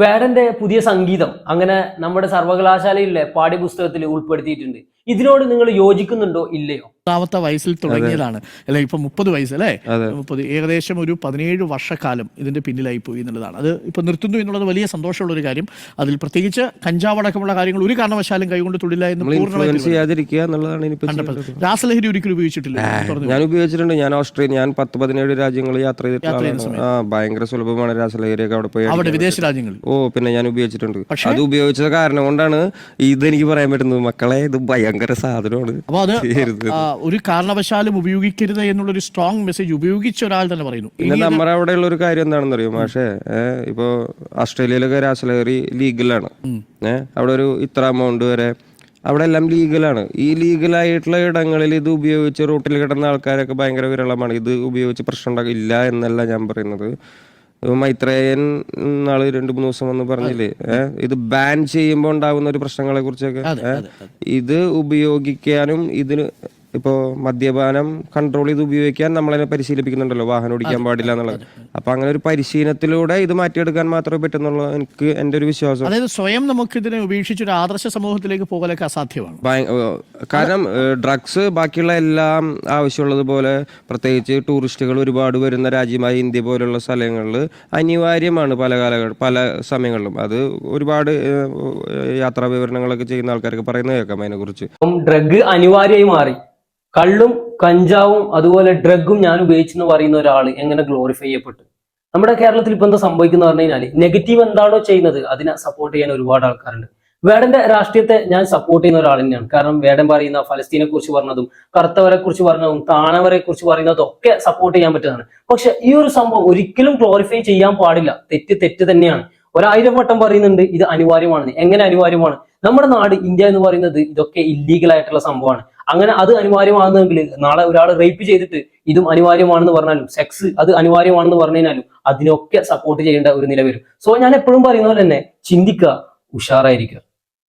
വേടന്റെ പുതിയ സംഗീതം? അങ്ങനെ നമ്മുടെ സർവകലാശാലയിലെ പാഠ്യപുസ്തകത്തിൽ ഉൾപ്പെടുത്തിയിട്ടുണ്ട്. ഇതിനോട് നിങ്ങൾ യോജിക്കുന്നുണ്ടോ ഇല്ലയോ? പത്താമത്തെ വയസ്സിൽ തുടങ്ങിയതാണ്. അല്ലെ ഇപ്പൊ മുപ്പത് വയസ്സ് അല്ലെ? അതെ. മുപ്പത് ഏകദേശം ഒരു പതിനേഴ് വർഷക്കാലം ഇതിന്റെ പിന്നിലായി പോയി എന്നുള്ളതാണ്. അത് ഇപ്പൊ നിർത്തുന്നു എന്നുള്ളത് വലിയ സന്തോഷമുള്ള ഒരു കാര്യം. അതിൽ പ്രത്യേകിച്ച് കഞ്ചാവ് അടക്കമുള്ള കാര്യങ്ങൾ ഒരു കാരണവശാലും കൈകൊണ്ട് തൊടില്ല എന്ന് പൂർണമായിട്ട്. രാസലഹരി ഒരിക്കലും ഉപയോഗിച്ചിട്ടില്ല. ഞാൻ ഉപയോഗിച്ചിട്ടുണ്ട്. ഞാൻ ഓസ്ട്രേലിയ ഞാൻ പത്ത് പതിനേഴ് രാജ്യങ്ങൾ യാത്ര ഭയങ്കര സുലഭമാണ് രാസലഹരിയൊക്കെ അവിടെ പോയി അവിടെ വിദേശ രാജ്യങ്ങളിൽ. ഓ പിന്നെ ഞാൻ ഉപയോഗിച്ചിട്ടുണ്ട്. അത് ഉപയോഗിച്ചത് കാരണം കൊണ്ടാണ് ഇത് എനിക്ക് പറയാൻ പറ്റുന്നത്. മക്കളെ ഇത് ഭയങ്കര സാധനമാണ്. അപ്പൊ അത് ആ, ഒരു കാരണവശാലും ഉപയോഗിക്കരുത് എന്നുള്ള ഒരു സ്ട്രോങ് മെസ്സേജ് ഉപയോഗിച്ച ഒരാൾ തന്നെ പറയുന്നു. പിന്നെ നമ്മുടെ ഉള്ള ഒരു കാര്യം എന്താണെന്ന് അറിയോ മാഷേ? ഏഹ് ഇപ്പോ ഓസ്ട്രേലിയയിലൊക്കെ രാസലഹരി ലീഗലാണ്. ഏഹ് അവിടെ ഒരു ഇത്ര എമൗണ്ട് വരെ. അവിടെ എല്ലാം ലീഗലാണ്. ഈ ലീഗലായിട്ടുള്ള ഇടങ്ങളിൽ ഇത് ഉപയോഗിച്ച് റൂട്ടിൽ കിടന്ന ആൾക്കാരൊക്കെ ഭയങ്കര വിരളമാണ്. ഇത് ഉപയോഗിച്ച് പ്രശ്നം ഉണ്ടാകില്ല എന്നല്ല ഞാൻ പറയുന്നത്. മൈത്രേയൻ നാൾ രണ്ട് മൂന്ന് ദിവസം വന്ന് പറഞ്ഞില്ലേ? ഇത് ബാൻ ചെയ്യുമ്പോൾ ഉണ്ടാകുന്ന ഒരു പ്രശ്നങ്ങളെ കുറിച്ചൊക്കെ ഇത് ഉപയോഗിക്കാനും ഇതിന് ഇപ്പോ മദ്യപാനം കൺട്രോൾ ചെയ്ത് ഉപയോഗിക്കാൻ നമ്മളതിനെ പരിശീലിപ്പിക്കുന്നുണ്ടല്ലോ വാഹനം ഓടിക്കാൻ പാടില്ല എന്നുള്ളത്. അപ്പൊ അങ്ങനെ ഒരു പരിശീലനത്തിലൂടെ ഇത് മാറ്റിയെടുക്കാൻ മാത്രമേ പറ്റുന്നുള്ളൂ എനിക്ക് എന്റെ ഒരു വിശ്വാസം. അതായത് സ്വയം നമുക്ക് ഇതിനെ ഉപേക്ഷിച്ച് ഒരു ആദർശ സമൂഹത്തിലേക്ക് പോകലൊക്കെ അസാധ്യമാണ്. കാരണം ഡ്രഗ്സ് ബാക്കിയുള്ള എല്ലാം ആവശ്യമുള്ളതുപോലെ പ്രത്യേകിച്ച് ടൂറിസ്റ്റുകൾ ഒരുപാട് വരുന്ന രാജ്യമായ ഇന്ത്യ പോലുള്ള സ്ഥലങ്ങളിൽ അനിവാര്യമാണ് പല കാലഘട്ട പല സമയങ്ങളിലും. അത് ഒരുപാട് യാത്രാ വിവരണങ്ങളൊക്കെ ചെയ്യുന്ന ആൾക്കാരൊക്കെ പറയുന്നത് കേൾക്കാം അതിനെക്കുറിച്ച്. കുറിച്ച് ഡ്രഗ് അനിവാര്യമായി മാറി. കള്ളും കഞ്ചാവും അതുപോലെ ഡ്രഗും ഞാൻ ഉപയോഗിച്ചെന്ന് പറയുന്ന ഒരാൾ എങ്ങനെ ഗ്ലോറിഫൈ ചെയ്യപ്പെട്ടു? നമ്മുടെ കേരളത്തിൽ ഇപ്പൊ എന്താ സംഭവിക്കുന്ന പറഞ്ഞു കഴിഞ്ഞാൽ നെഗറ്റീവ് എന്താണോ ചെയ്യുന്നത് അതിനെ സപ്പോർട്ട് ചെയ്യാൻ ഒരുപാട് ആൾക്കാരുണ്ട്. വേടന്റെ രാഷ്ട്രീയത്തെ ഞാൻ സപ്പോർട്ട് ചെയ്യുന്ന ഒരാൾ തന്നെയാണ്. കാരണം വേടൻ പറയുന്ന ഫലസ്തീനെ കുറിച്ച് പറഞ്ഞതും കറുത്തവരെ കുറിച്ച് പറഞ്ഞതും താണവരെ കുറിച്ച് പറയുന്നതും ഒക്കെ സപ്പോർട്ട് ചെയ്യാൻ പറ്റുന്നതാണ്. പക്ഷെ ഈ ഒരു സംഭവം ഒരിക്കലും ഗ്ലോറിഫൈ ചെയ്യാൻ പാടില്ല. തെറ്റ് തെറ്റ് തന്നെയാണ്. ഒരായിരം വട്ടം പറയുന്നുണ്ട് ഇത് അനിവാര്യമാണ് എങ്ങനെ അനിവാര്യമാണ്? നമ്മുടെ നാട് ഇന്ത്യ എന്ന് പറയുന്നത് ഇതൊക്കെ ഇല്ലീഗൽ ആയിട്ടുള്ള സംഭവമാണ്. അങ്ങനെ അത് അനിവാര്യമാകുന്നെങ്കിൽ നാളെ ഒരാൾ റേപ്പ് ചെയ്തിട്ട് ഇതും അനിവാര്യമാണെന്ന് പറഞ്ഞാലും സെക്സ് അത് അനിവാര്യമാണെന്ന് പറഞ്ഞു അതിനൊക്കെ സപ്പോർട്ട് ചെയ്യേണ്ട ഒരു നില വരും സോ ഞാൻ എപ്പോഴും പറയുന്ന പോലെ തന്നെ ചിന്തിക്കുക ഉഷാറായിരിക്കുക.